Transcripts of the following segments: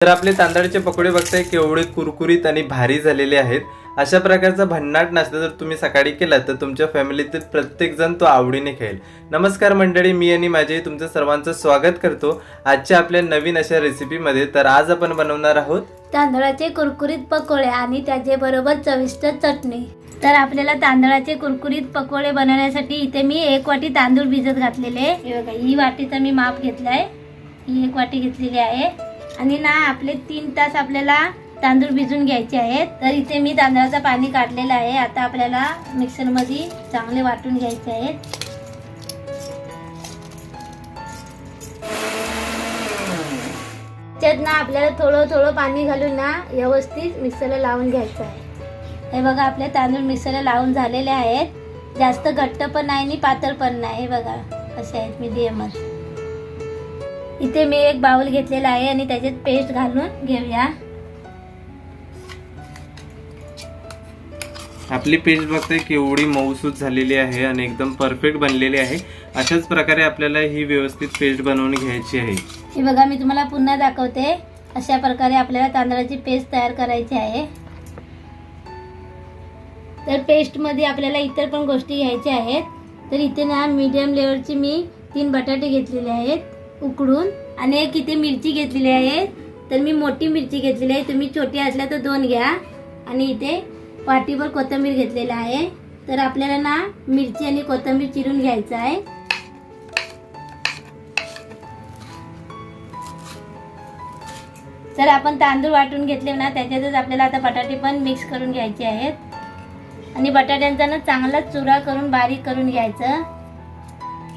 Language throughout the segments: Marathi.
तर आपले तांदळाचे पकोडे बघताय केवढे कुरकुरीत आणि भारी झालेले आहेत. अशा प्रकारचा भन्नाट नाश्ता जर तुम्ही सकाळी केला तर तुमच्या फॅमिलीतील प्रत्येकजण तो आवडीने खाईल. नमस्कार मंडळी मी आणि माझे तुमचं सर्वांचं स्वागत करतो आजच्या आपल्या नवीन अशा रेसिपीमध्ये तर आज आपण बनवणार आहोत तांदळाचे कुरकुरीत पकोडे आणि त्याचे बरोबर चविष्ट चटणी. तर आपल्याला तांदळाचे कुरकुरीत पकोडे बनवण्यासाठी इथे मी एक वाटी तांदूळ भिजत घातलेले आहे. ही वाटीचा मी माप घेतलाय. ही एक वाटी घेतलेली आहे. आणि ना आपले तीन तास आपल्याला तांदूळ भिजून घ्यायचे आहेत. तर इथे मी तांदळाचं पाणी काढलेलं आहे. आता आपल्याला मिक्सरमध्ये चांगले वाटून घ्यायचे आहेत. त्यात ना आपल्याला थोडं थोडं पाणी घालून ना व्यवस्थित मिक्सरला लावून घ्यायचं आहे. हे बघा आपले तांदूळ मिक्सरला लावून झालेले आहेत. जास्त घट्ट पण नाही आणि पातळ पण नाही. हे बघा असे आहेत मीडियमच इथे मी एक बाउल घेतलेला आहे आणि त्याच्यात पेस्ट घालून घेऊया. आपली पेस्ट बघताय केवढी मऊसूत झालेली आहे आणि एकदम परफेक्ट बनलेली आहे. अशाच प्रकारे आपल्याला ही व्यवस्थित पेस्ट बनवून घ्यायची आहे. हे बघा मी तुम्हाला पुन्हा दाखवते. अशा प्रकारे आपल्याला तांदळाची पेस्ट तयार करायची आहे. तर पेस्टमध्ये आपल्याला इतर पण गोष्टी घ्यायच्या आहेत. तर इथे ना मीडियम लेवलची मी तीन बटाटे घेतलेले आहेत. उकडून आणि एक इथे मिरची घेतलेली आहे. तर मी मोठी मिरची घेतलेली आहे. तुम्ही छोटी असल्या तर दोन घ्या. आणि इथे वाटीभर कोथिंबीर घेतलेला आहे. तर आपल्याला ना मिरची आणि कोथिंबीर चिरून घ्यायचं आहे. तर आपण तांदूळ वाटून घेतले ना त्याच्यातच आपल्याला आता बटाटे पण मिक्स करून घ्यायचे आहेत. आणि बटाट्यांचा ना चांगला चुरा करून बारीक करून घ्यायचं.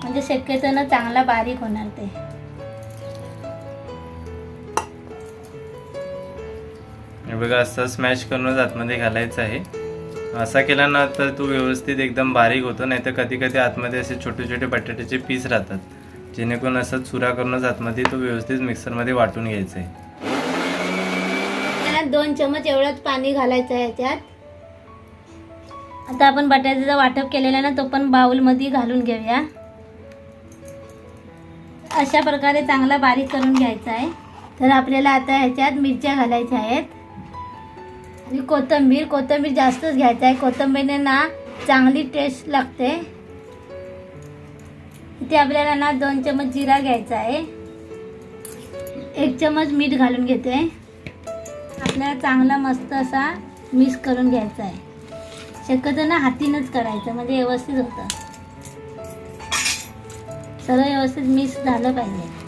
म्हणजे शक्यतो ना चांगला बारीक होणार ते. हे बघा असं स्मॅश करूनच आतमध्ये घालायचं आहे. असा केला ना तर तो व्यवस्थित एकदम बारीक होतो नाही तर कधी कधी आतमध्ये असे छोटे छोटे बटाट्याचे पीस राहतात. जेणेकरून असं चुरा करूनच आतमध्ये तो व्यवस्थित मिक्सरमध्ये वाटून घ्यायचा आहे. दोन चमच एवढंच पाणी घालायचं आहे याच्यात. आता आपण बटाट्याचा वाटप केलेला ना तो पण बाउलमध्ये घालून घेऊया. अशा प्रकारे चांगला बारीक करून घ्यायचा आहे. तर आपल्याला आता ह्याच्यात मिरच्या घालायच्या आहेत. आणि कोथिंबीर कोथिंबीर जास्तच घ्यायचं आहे. कोथिंबीरने ना चांगली टेस्ट लागते. इथे आपल्याला ना दोन चमच जिरा घ्यायचा आहे. एक चमच मीठ घालून घेते. आपल्याला चांगला मस्त असा मिक्स करून घ्यायचा आहे. शक्यतो ना हातीनंच करायचं म्हणजे व्यवस्थित होतं. सगळं व्यवस्थित मिक्स झालं पाहिजे.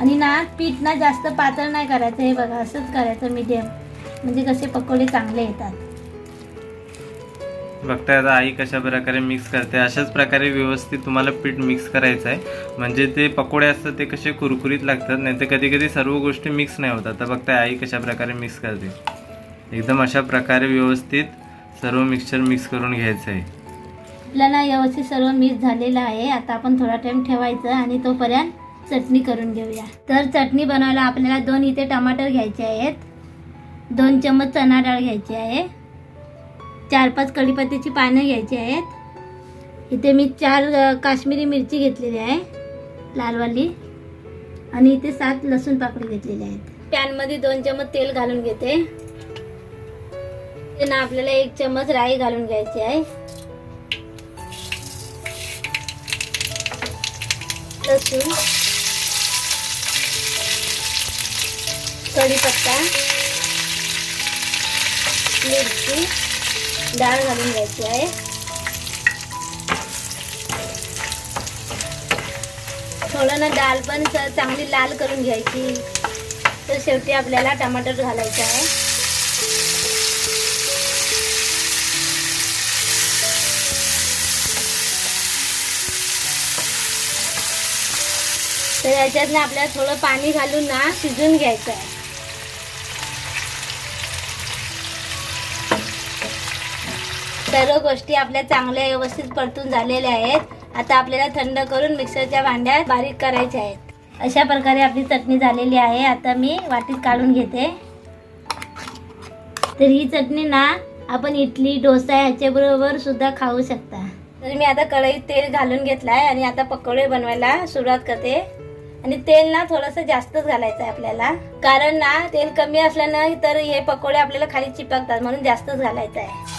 आणि ना पीठ ना जास्त पातळ नाही करायचं हे बघा असंच करायचं मीडियम म्हणजे कसे पकोडे चांगले येतात. बघताय आता आई कशा प्रकारे मिक्स करते. अशाच प्रकारे व्यवस्थित तुम्हाला पीठ मिक्स करायचं आहे म्हणजे ते पकोडे असतात ते कसे कुरकुरीत लागतात नाही तर कधी कधी सर्व गोष्टी मिक्स नाही होतात. तर बघताय आई कशा प्रकारे मिक्स करते. एकदम अशा प्रकारे व्यवस्थित सर्व मिक्सचर मिक्स करून घ्यायचं आहे आपल्याला व्यवस्थित सर्व मिक्स झालेलं आहे. आता आपण थोडा टाइम ठेवायचं आणि तोपर्यंत चटणी करून घेऊया. तर चटणी बनवायला आपल्याला दोन इथे टमाटर घ्यायचे आहेत. दोन चम्मच चणा डाळ घ्यायची आहे. चार पाच कढीपत्त्याची पानं घ्यायची आहेत. इथे मी चार काश्मीरी मिरची घेतलेली आहे लालवाली आणि इथे सात लसूण पाकळी घेतलेली आहेत. पॅनमध्ये दोन चमच तेल घालून घेते. त्यांना ना आपल्याला एक चम्मच राई घालून घ्यायची आहे. लसूण. कढीपत्ता मिरची डाळ घालून घ्यायची आहे. थोडं ना डाळ पण चांगली लाल करून घ्यायची. तर शेवटी आपल्याला टमाटर घालायचं आहे. तर याच्यात ना आपल्याला थोडं पाणी घालून ना शिजून घ्यायचं आहे. सर्व गोष्टी आपल्या चांगल्या व्यवस्थित परतून झालेल्या आहेत. आता आपल्याला थंड करून मिक्सरच्या भांड्यात बारीक करायच्या आहेत. अशा प्रकारे आपली चटणी झालेली आहे. आता मी वाटीत काढून घेते. तर ही चटणी ना आपण इडली डोसा ह्याच्याबरोबर सुद्धा खाऊ शकता. तर मी आता कढईत तेल घालून घेतलाय आणि आता पकोडे बनवायला सुरुवात करते. आणि तेल ना थोडंसं जास्तच घालायचं आहे आपल्याला. कारण ना तेल कमी असल्यानं तर हे पकोडे आपल्याला खाली चिपकतात म्हणून जास्तच घालायचं आहे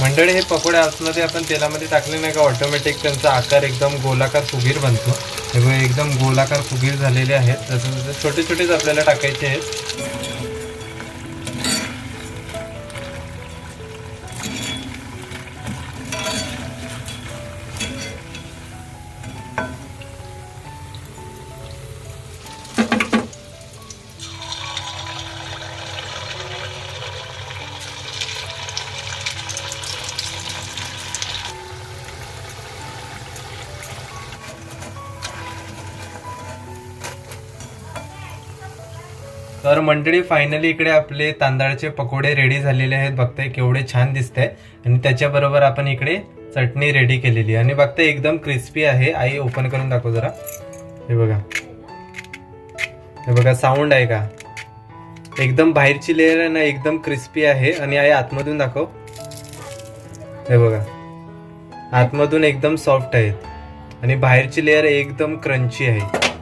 मंडळी हे पकोडे आतमध्ये आपण तेलामध्ये टाकले नाही का? ऑटोमॅटिक त्यांचा आकार एकदम गोलाकार फुगीर बनतो. हे एकदम गोलाकार फुगीर झालेले आहेत. तसं छोटे छोटेच आपल्याला टाकायचे आहेत. तर मंडळी फायनली इकडे आपले तांदळाचे पकोडे रेडी झालेले आहेत. बघताय केवढे छान दिसत. आहे आणि त्याच्याबरोबर आपण इकडे चटणी रेडी केलेली आहे. आणि बघताय एकदम क्रिस्पी आहे. आई ओपन करून दाखव जरा. हे बघा. हे बघा साऊंड आहे का? एकदम बाहेरची लेअर आहे ना एकदम क्रिस्पी आहे. आणि आई आतमधून दाखव. हे बघा. आतमधून एकदम सॉफ्ट आहेत आणि बाहेरची लेअर एकदम क्रंची आहे.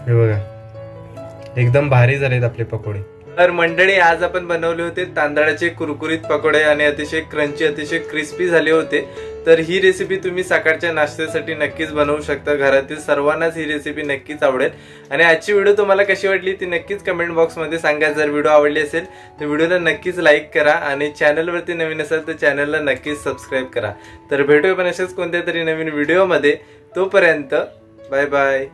हे बघा. एकदम भारी झालेत आपले पकोडे. तर मंडळी आज आपण बनवले होते तांदळाचे कुरकुरीत पकोडे आणि अतिशय क्रंची अतिशय क्रिस्पी झाले होते. तर ही रेसिपी तुम्ही सकाळच्या नाश्त्यासाठी नक्कीच बनवू शकता. घरातील सर्वांनाच ही रेसिपी नक्कीच आवडेल. आणि आजची व्हिडिओ तुम्हाला कशी वाटली ती नक्कीच कमेंट बॉक्समध्ये सांगा. जर व्हिडिओ आवडली असेल तर व्हिडिओला नक्कीच लाईक करा आणि चॅनलवरती नवीन असेल तर चॅनलला नक्कीच सबस्क्राईब करा. तर भेटूया पण अशाच कोणत्या तरी नवीन व्हिडिओमध्ये तोपर्यंत बाय बाय